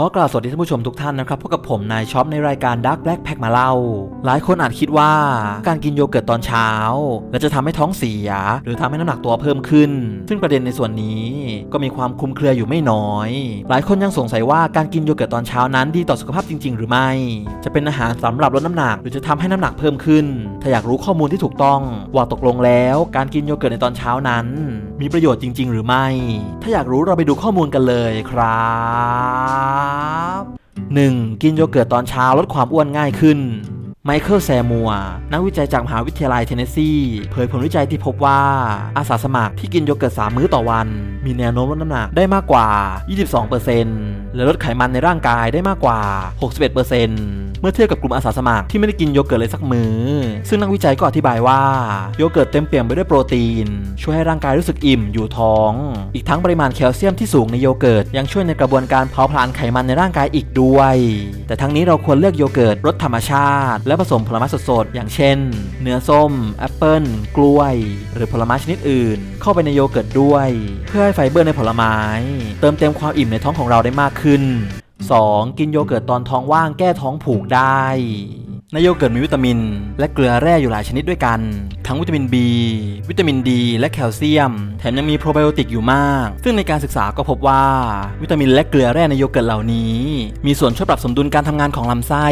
ขอกล่าวสวัสดีท่านผู้ชมทุกท่านนะครับพบกับผมนายช็อปในรายการ Dark Black Pack มาเล่า หลายคนอาจคิดว่าการกินโยเกิร์ตตอนเช้า และจะทำให้ท้องเสีย หรือทำให้น้ำหนักตัวเพิ่มขึ้น ซึ่งประเด็นในส่วนนี้ก็มีความคลุมเครืออยู่ไม่น้อย หลายคนยังสงสัยว่าการกินโยเกิร์ตตอนเช้านั้นดีต่อสุขภาพจริง ๆ หรือไม่ จะเป็นอาหารสำหรับลดน้ำหนัก หรือจะทำให้น้ำหนักเพิ่มขึ้น ถ้าอยากรู้ข้อมูลที่ถูกต้องว่าตกลงแล้ว การกินโยเกิร์ตในตอนเช้านั้น มีประโยชน์จริง ๆ หรือไม่ ถ้าอยากรู้เราไปดูข้อมูลกันเลยครับ 1. กินโยเกิร์ตตอนเช้าลดความอ้วนง่ายขึ้นไมเคิลแซมัว นักวิจัยจากมหาวิทยาลัยเทนเนสซีเผยผลวิจัยที่พบว่า อาสาสมัครที่กินโยเกิร์ต 3 มื้อต่อวัน มีแนวโน้มลดน้ำหนักได้มากกว่า 22%และลดไขมันในร่างกายได้มากกว่า 61% เมื่อเทียบกับกลุ่มอาสาสมัครที่ไม่ได้กินโยเกิร์ตเลยสักมือ้อ ซึ่งนักวิจัยก็อธิบายว่าโยเกิร์ตเต็มเปี่ยมไปด้วยโปรตีน ช่วยให้ร่างกายรู้สึกอิ่มอยู่ท้อง อีกทั้งปริมาณแคลเซียมที่สูงในโยเกิร์ตยังช่วยในกระบวนการเผาผลาญไขมันในร่างกายอีกด้วย แต่ทั้งนี้เราควรเลือกโยเกิร์ตรสธรรมชาติ และผสมผลไม้สดๆอย่างเช่น เนื้อส้มแอปเปิลกล้วย หรือผลไม้ชนิดอื่น เข้าไปในโยเกิร์ตด้วย เพื่อให้ไฟเบอร์ในผลไม้ เติมเต็มความอิ่มในท้องของเราได้มากขึ้น 2. กินโยเกิร์ตตอนท้องว่างแก้ท้องผูกได้ ในโยเกิร์ตมีวิตามิน และเกลือแร่อยู่หลายชนิดด้วยกัน ทั้งวิตามิน B วิตามินดีและแคลเซียม แถมยังมีโปรไบโอติกอยู่มาก ซึ่งในการศึกษาก็พบว่า วิตามินและเกลือแร่ในโยเกิร์ตเหล่านี้ มีส่วนช่วยปรับสมดุลการทำงานของลำไส้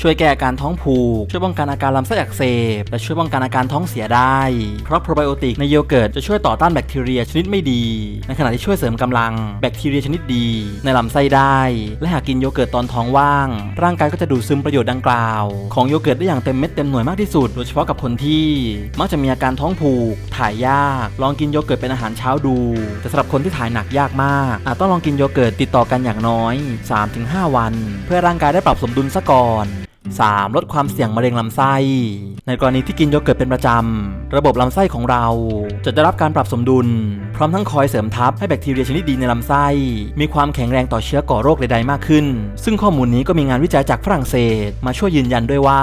ช่วยแก้อาการท้องผูก ช่วยป้องกันอาการลำไส้อักเสบ และช่วยป้องกันอาการท้องเสียได้ เพราะโปรไบโอติกในโยเกิร์ตจะช่วยต่อต้านแบคทีเรียชนิดไม่ดี ในขณะที่ช่วยเสริมกำลังแบคทีเรียชนิดดี ในลำไส้ได้ และหากกินโยเกิร์ตตอนท้องว่าง ร่างกายก็จะดูดซึมประโยชน์ดังกล่าวของของโยเกิร์ตได้อย่างเต็มเม็ดเต็มหน่วยมากที่สุด โดยเฉพาะกับคนที่มักจะมีอาการท้องผูก ถ่ายยาก ลองกินโยเกิร์ตเป็นอาหารเช้าดู แต่สำหรับคนที่ถ่ายหนักยากมากอาจต้องลองกินโยเกิร์ตติดต่อกันอย่างน้อย 3-5 วัน เพื่อร่างกายได้ปรับสมดุลซะก่อน 3. ลดความเสี่ยงมะเร็งลำไส้ ในกรณีที่กินโยเกิร์ตเป็นประจำ ระบบลำไส้ของเรา จะได้รับการปรับสมดุล พร้อมทั้งคอยเสริมทัพให้แบคทีเรียชนิดดีในลำไส้ มีความแข็งแรงต่อเชื้อก่อโรคใดๆมากขึ้น ซึ่งข้อมูลนี้ก็มีงานวิจัยจากฝรั่งเศส มาช่วยยืนยันด้วยว่า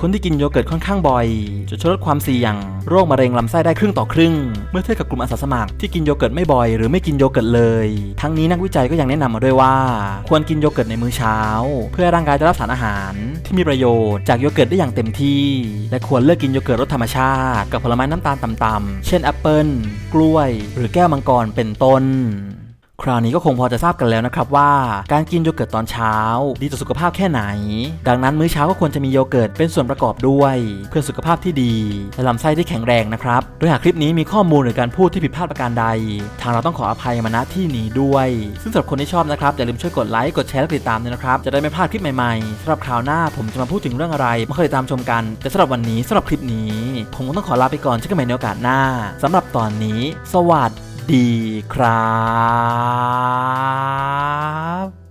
คนที่กินโยเกิร์ตค่อนข้างบ่อย จะช่วยลดความเสี่ยง โรคมะเร็งลำไส้ได้ครึ่งต่อครึ่ง เมื่อเทียบกับกลุ่มอาสาสมัครที่กินโยเกิร์ตไม่บ่อยหรือไม่กินโยเกิร์ตเลย ทั้งนี้นักวิจัยก็ยังแนะนำมาด้วยว่า ควรกินโยเกิร์ตในมื้อเช้า เพื่อร่างกายได้รับสารอาหารที่มีประโยชน์จากโยเกิร์ตได้อย่างเต็มที่ และควรเลือกกินโยเกิร์ตรสธรรมชาติ กับผลไม้น้ำตาลต่ำๆเช่นแอปเปิลกล้วย หรือแก้วมังกรเป็นต้น คราวนี้ก็คงพอจะทราบกันแล้วนะครับว่าการกินโยเกิร์ตตอนเช้า ดีต่อสุขภาพแค่ไหน ดังนั้นมื้อเช้าก็ควรจะมีโยเกิร์ตเป็นส่วนประกอบด้วย เพื่อสุขภาพที่ดีและลำไส้ที่แข็งแรงนะครับ โดยหากคลิปนี้มีข้อมูลหรือการพูดที่ผิดพลาดประการใด ทางเราต้องขออภัยมาณที่นี้ด้วย ซึ่งสำหรับคนที่ชอบนะครับอย่าลืมช่วยกดไลค์กดแชร์และติดตามด้วยนะครับจะได้ไม่พลาดคลิปใหม่ๆสำหรับคราวหน้าผมจะมาพูดถึงเรื่องอะไรมาคอยติดตามชมกันแต่สำหรับวันนี้สำหรับคลิปนี้ ผมคงต้องขอลาไปก่อนเจอกันใหม่ในโอกาสหน้าสำหรับตอนนี้ สวัส ดีครับ